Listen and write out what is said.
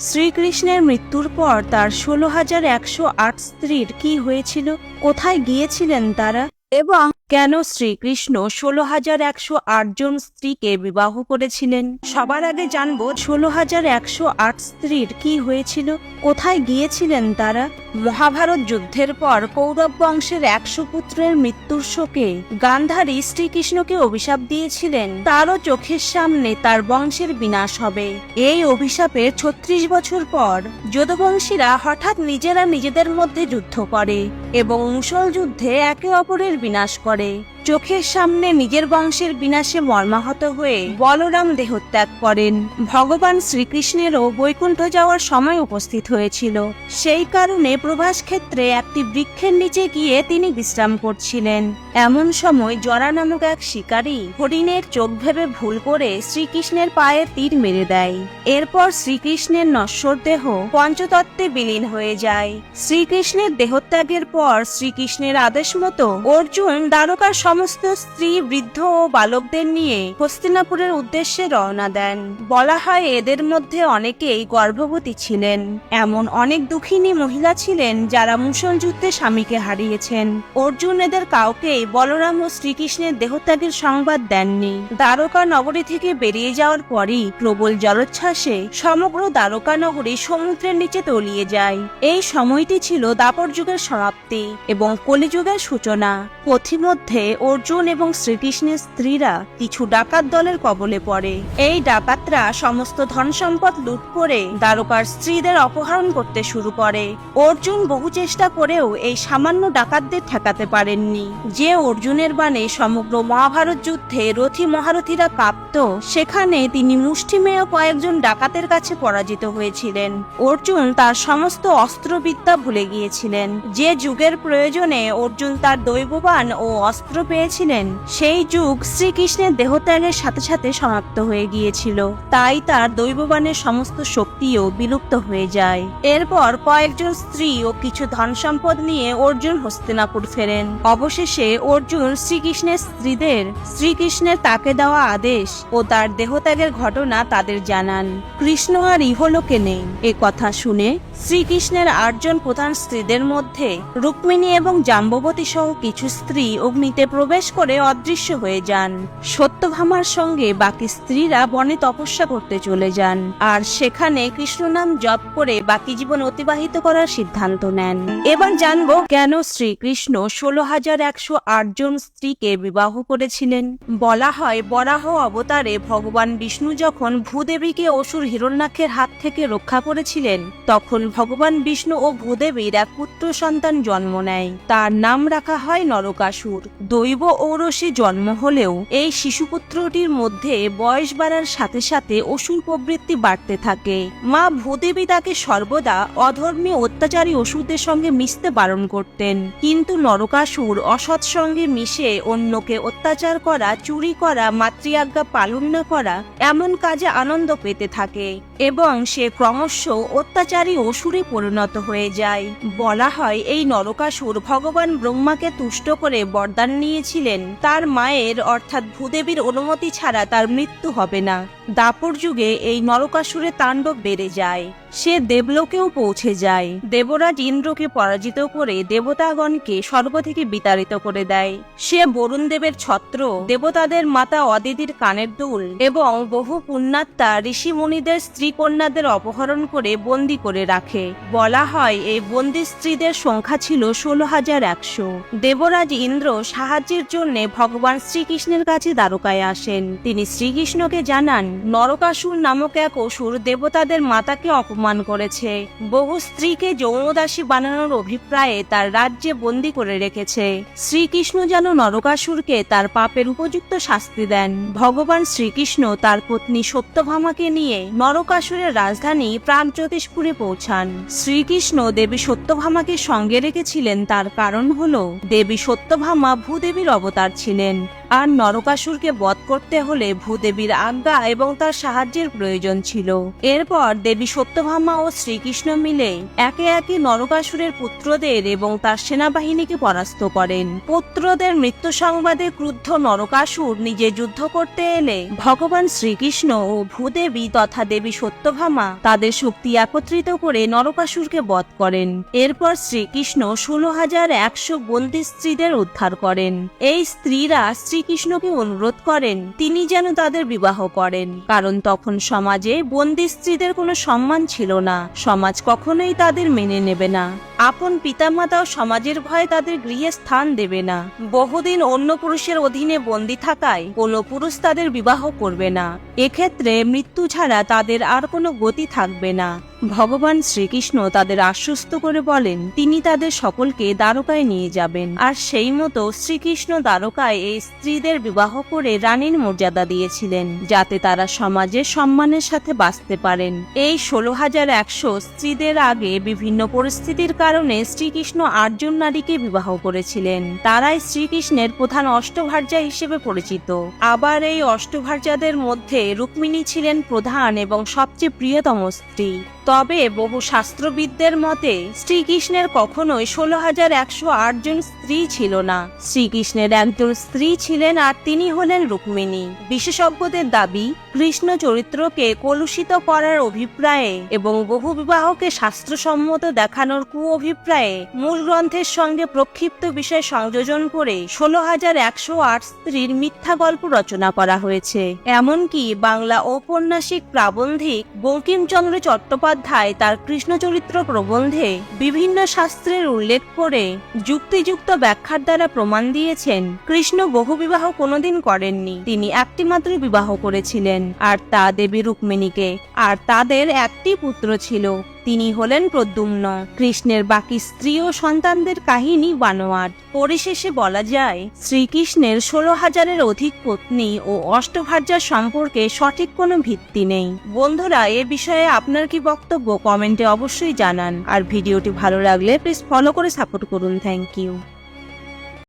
শ্রীকৃষ্ণের মৃত্যুর পর তার ষোলো হাজার একশো আট স্ত্রীর কি হয়েছিল? কোথায় গিয়েছিলেন তারা? এবং কেন শ্রীকৃষ্ণ ষোলো হাজার একশো জন স্ত্রীকে বিবাহ করেছিলেন? সবার আগে জানব ষোলো হাজার একশো আট স্ত্রীর কি হয়েছিল? কোথায় গিয়েছিলেন তারা? মহাভারত যুদ্ধের পর কৌরব বংশের একশো পুত্রের মৃত্যুর শোকে গান্ধারী শ্রীকৃষ্ণকে অভিশাপ দিয়েছিলেন। তারও চোখের সামনে তার বংশের বিনাশ হবে। এই অভিশাপের ছত্রিশ বছর পর যদুবংশীরা হঠাৎ নিজেরা নিজেদের মধ্যে যুদ্ধ করে এবং মুসল যুদ্ধে একে অপরের বিনাশ করে। đi. চোখের সামনে নিজের বংশের বিনাশে মর্মাহত হয়ে বলরাম দেহত্যাগ করেন। ভগবান শ্রীকৃষ্ণেরও বৈকুণ্ঠ যাওয়ার সময় উপস্থিত হয়েছিল। সেই কারণে প্রভাস ক্ষেত্রে একটি বৃক্ষের নিচে গিয়ে তিনি বিশ্রাম করছিলেন। এমন সময় জরা নামক এক শিকারী হরিণের চোখ ভেবে ভুল করে শ্রীকৃষ্ণের পায়ে তীর মেরে দেয়। এরপর শ্রীকৃষ্ণের নশ্বর দেহ পঞ্চতত্ত্বে বিলীন হয়ে যায়। শ্রীকৃষ্ণের দেহত্যাগের পর শ্রীকৃষ্ণের আদেশ মতো অর্জুন দ্বারকার সমস্ত স্ত্রী, বৃদ্ধ ও বালকদের নিয়ে হস্তিনাপুরের উদ্দেশ্যে রওনা দেন। বলা হয়, এদের মধ্যে অনেকেই গর্ভবতী ছিলেন। এমন অনেক দুঃখিনী মহিলা ছিলেন যারা মুসল যুদ্ধে স্বামীকে হারিয়েছেন। অর্জুন এদের কাউকেই বলরাম ও শ্রীকৃষ্ণের দেহত্যাগের সংবাদ দেননি। দ্বারকা নগরী থেকে বেরিয়ে যাওয়ার পরই প্রবল জলোচ্ছ্বাসে সমগ্র দ্বারকা নগরী সমুদ্রের নিচে তলিয়ে যায়। এই সময়টি ছিল দাপর যুগের সমাপ্তি এবং কলিযুগের সূচনা। পথিমধ্যে অর্জুন এবং শ্রীকৃষ্ণের স্ত্রীরা কিছু ডাকাত দলের কবলে পড়ে। এই ডাকাতরা সমস্ত ধন সম্পদ লুট করে দ্বারকার স্ত্রীদের অপহরণ করতে শুরু করে। অর্জুন বহু চেষ্টা করেও এই সামান্য ডাকাতদের ঠেকাতে পারেননি। যে অর্জুনের বাণে সমগ্র মহাভারত যুদ্ধে রথী মহারথীরা কাঁপত, সেখানে তিনি মুষ্টিমেয় কয়েকজন ডাকাতের কাছে পরাজিত হয়েছিলেন। অর্জুন তার সমস্ত অস্ত্রবিদ্যা ভুলে গিয়েছিলেন। যে যুগের প্রয়োজনে অর্জুন তার দৈববান ও অস্ত্র পেয়েছিলেন। সেই যুগ শ্রীকৃষ্ণের দেহত্যাগের সাথে সাথে সমাপ্ত হয়ে গিয়েছিল। তাই তার দৈববানের সমস্ত শক্তিও বিলুপ্ত হয়ে যায়। এরপর কয়েকজন স্ত্রী ও কিছু ধন সম্পদ নিয়ে অর্জুন হস্তিনাপুর ফেরেন। অবশেষে অর্জুন শ্রীকৃষ্ণের স্ত্রীদের, শ্রীকৃষ্ণের তাকে দেওয়া আদেশ ও তার দেহত্যাগের ঘটনা তাদের জানান। কৃষ্ণ আর ইহলোকে নেই। এ কথা শুনে শ্রীকৃষ্ণের আটজন প্রধান স্ত্রীদের মধ্যে রুক্মিণী এবং জাম্ববতী সহ কিছু স্ত্রী অগ্নিতে প্রবেশ করে অদৃশ্য হয়ে যান। সত্যভামার সঙ্গে বাকি স্ত্রীরা বনে তপস্যা করতে চলে যান। আর সেখানে কৃষ্ণ নাম জপ করে বাকি জীবন অতিবাহিত করার সিদ্ধান্ত নেন। এবার জানব কেন শ্রীকৃষ্ণ ষোলো হাজার একশো জন স্ত্রীকে বিবাহ করেছিলেন। বলা হয় বরাহ অবতারে ভগবান বিষ্ণু যখন ভূদেবীকে অসুর হিরণ্যাক্ষের হাত থেকে রক্ষা করেছিলেন, তখন ভগবান বিষ্ণু ও ভূদেবীর এক পুত্র সন্তান জন্ম নেয়। তার নাম রাখা হয় নরকাসুর। দৈব ঔরসে জন্ম হলেও এই শিশুপুত্রটির মধ্যে বয়স বাড়ার সাথে সাথে অসুর প্রবৃত্তি বাড়তে থাকে। মা ভূদেবী তাকে সর্বদা অধর্মী অত্যাচারী অসুরদের সঙ্গে মিশতে বারণ করতেন। কিন্তু নরকাসুর অসৎ সঙ্গে মিশে অন্যকে অত্যাচার করা, চুরি করা, মাতৃআজ্ঞা পালন না করা এমন কাজে আনন্দ পেতে থাকে। এবং সে ক্রমশ অত্যাচারী অসুরে পরিণত হয়ে যায়। বলা হয়, এই নরকাসুর ভগবান ব্রহ্মাকে তুষ্ট করে বরদান নিয়েছিলেন। তার মায়ের, অর্থাৎ ভূদেবীর অনুমতি ছাড়া তার মৃত্যু হবে না। দাপর যুগে এই নরকাসুরের তাণ্ডব বেড়ে যায়। সে দেবলোকেও পৌঁছে যায়। দেবরাজ ইন্দ্রকে পরাজিত করে দেবতাগণকে স্বর্গ থেকে বিতাড়িত করে দেয়। সে বরুণ দেবের ছত্র, দেবতাদের মাতা অদিতির কানের দুল এবং বহু পুণ্যাত্মা ঋষি মুনিদের স্ত্রী কন্যাদের অপহরণ করে বন্দি করে রাখে। বলা হয়, এই বন্দি স্ত্রীদের সংখ্যা ছিল ষোলো হাজার একশো। দেবরাজ ইন্দ্র সাহায্যের জন্য ভগবান শ্রীকৃষ্ণের কাছে দ্বারকায় আসেন। তিনি শ্রীকৃষ্ণকে জানান নরকাসুর নামক এক অসুর দেবতাদের মাতাকে অপমান করেছে। বহু স্ত্রীকে যৌনদাসী বানানোর অভিপ্রায়ে তার রাজ্যে বন্দি করে রেখেছে। শ্রীকৃষ্ণ যেন নরকাসুরকে তার পাপের উপযুক্ত শাস্তি দেন। ভগবান শ্রীকৃষ্ণ তার পত্নী সত্যভামাকে নিয়ে নরকাসুরের রাজধানী প্রাগজ্যোতিষপুরে পৌঁছান। শ্রীকৃষ্ণ দেবী সত্যভামাকে সঙ্গে রেখেছিলেন, তার কারণ হল দেবী সত্যভামা ভূদেবীর অবতার ছিলেন। আর নরকাসুরকে বধ করতে হলে ভূদেবীর আজ্ঞা এবং তার সাহায্যের প্রয়োজন ছিল। এরপর দেবী সত্যভামা ও শ্রীকৃষ্ণ মিলে একে একে নরকাসুরের পুত্রদের এবং তার সেনাবাহিনীকে পরাস্ত করেন। পুত্রদের মৃত্যু সংবাদে ক্রুদ্ধ নরকাসুর নিজে যুদ্ধ করতে এলে ভগবান শ্রীকৃষ্ণ ও ভূদেবী তথা দেবী সত্যভামা তাদের শক্তি একত্রিত করে নরকাসুরকে বধ করেন। এরপর শ্রীকৃষ্ণ ষোলো হাজার একশো বন্দি স্ত্রীদের উদ্ধার করেন। এই স্ত্রীরা শ্রীকৃষ্ণকে অনুরোধ করেন, তিনি যেন তাদের বিবাহ করেন। কারণ তখন সমাজে বন্দি স্ত্রীদের কোনো সম্মান ছিল না। সমাজ কখনোই তাদের মেনে নেবে না। আপন পিতামাতাও সমাজের ভয়ে তাদের গৃহে স্থান দেবে না। বহুদিন অন্য পুরুষের অধীনে বন্দি থাকায় কোনো পুরুষ তাদের বিবাহ করবে না। এক্ষেত্রে মৃত্যু ছাড়া তাদের আর কোনো গতি থাকবে না। ভগবান শ্রীকৃষ্ণ তাদের আশ্বস্ত করে বলেন, তিনি তাদের সকলকে দ্বারকায় নিয়ে যাবেন। আর সেই মতো শ্রীকৃষ্ণ দ্বারকায় এই স্ত্রীদের বিবাহ করে রানীর মর্যাদা দিয়েছিলেন, যাতে তারা সমাজে সম্মানের সাথে বাঁচতে পারেন। এই ষোলো হাজার একশো স্ত্রীদের আগে বিভিন্ন পরিস্থিতির কারণে শ্রীকৃষ্ণ আটজন নারীকে বিবাহ করেছিলেন। তারাই শ্রীকৃষ্ণের প্রধান অষ্টভার্যা হিসেবে পরিচিত। আবার এই অষ্টভার্যাদের মধ্যে রুক্মিণী ছিলেন প্রধান এবং সবচেয়ে প্রিয়তম স্ত্রী। তবে বহু শাস্ত্রবিদদের মতে, শ্রীকৃষ্ণের কখনোই ষোলো হাজার একশো জন স্ত্রী ছিল না। শ্রীকৃষ্ণের একজন স্ত্রী ছিলেন আর তিনি হলেন রুক্মিণী। বিশেষজ্ঞদের দাবি, কৃষ্ণ চরিত্রকে কলুষিত করার অভিপ্রায়ে এবং বহু বিবাহকে শাস্ত্রসম্মত দেখানোর কু অভিপ্রায়ে মূল গ্রন্থের সঙ্গে প্রক্ষিপ্ত বিষয় সংযোজন করে ষোলো হাজার একশো আট স্ত্রীর মিথ্যা গল্প রচনা করা হয়েছে। এমনকি বাংলা ঔপন্যাসিক প্রাবন্ধিক বঙ্কিমচন্দ্র চট্টোপাধ্যায় তার কৃষ্ণচরিত্র প্রবন্ধে বিভিন্ন শাস্ত্রের উল্লেখ করে যুক্তিযুক্ত ব্যাখ্যার দ্বারা প্রমাণ দিয়েছেন, কৃষ্ণ বহুবিবাহ কোনোদিন করেননি, তিনি একটি মাত্র বিবাহ করেছিলেন, আর তা দেবী রুক্মিণীকে, আর তাদের একটি পুত্র ছিল তিনি হলেন প্রদ্যুম্ন। কৃষ্ণের বাকি স্ত্রী ও সন্তানদের কাহিনী বানোয়াট। পরিশেষে বলা যায়, শ্রীকৃষ্ণের ষোলো হাজারের অধিক পত্নী ও অষ্টভার্যার সম্পর্কে সঠিক কোনো ভিত্তি নেই। বন্ধুরা, এ বিষয়ে আপনার কি বক্তব্য কমেন্টে অবশ্যই জানান। আর ভিডিওটি ভালো লাগলে প্লিজ ফলো করে সাপোর্ট করুন। Thank you.